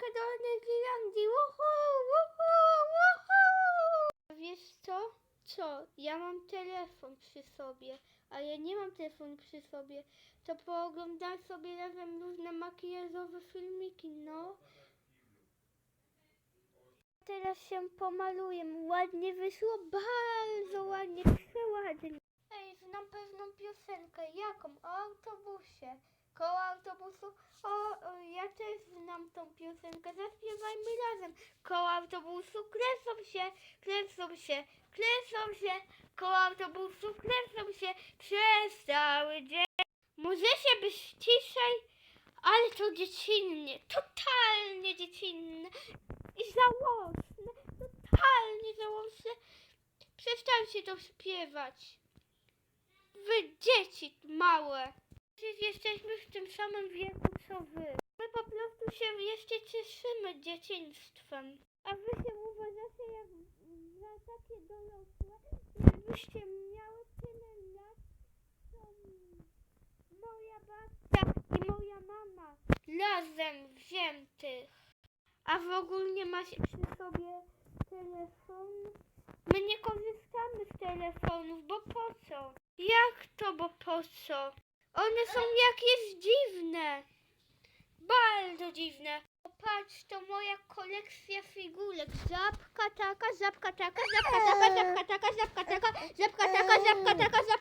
wycieczkę do Negrylandii. Uhu, uhu, uhu. Wiesz co? Co? Ja mam telefon przy sobie, a ja nie mam telefonu przy sobie. To pooglądam sobie razem różne makijażowe filmiki, no. Teraz się pomaluję. Ładnie wyszło, bardzo ładnie, przeładnie. Ej, znam pewną piosenkę. Jaką? O autobusie. Koło autobusu. O, też znam tą piosenkę. Zaśpiewajmy razem. Koło autobusu kresą się, kresą się, kresą się. Koło autobusu kresą się przez cały dzień. Się być ciszej, ale to dziecinnie, totalnie dziecinne i żałosne, totalnie żałosne. Przestańcie to śpiewać. Wy dzieci małe. Jesteśmy w tym samym wieku co wy. Po prostu się jeszcze cieszymy dzieciństwem. A wy się uważacie jak za takie dorosłe, żebyście miały tyle lat, co moja babcia i moja mama razem wziętych. A w ogóle macie przy sobie telefonu? My nie korzystamy z telefonów, bo po co? Jak to, bo po co? One są jakieś dziwne. Bardzo dziwne. Patrz, to moja kolekcja figurek. Żabka taka, żabka taka, żabka taka, żabka taka, żabka taka, żabka taka, żabka taka, i żabka taka.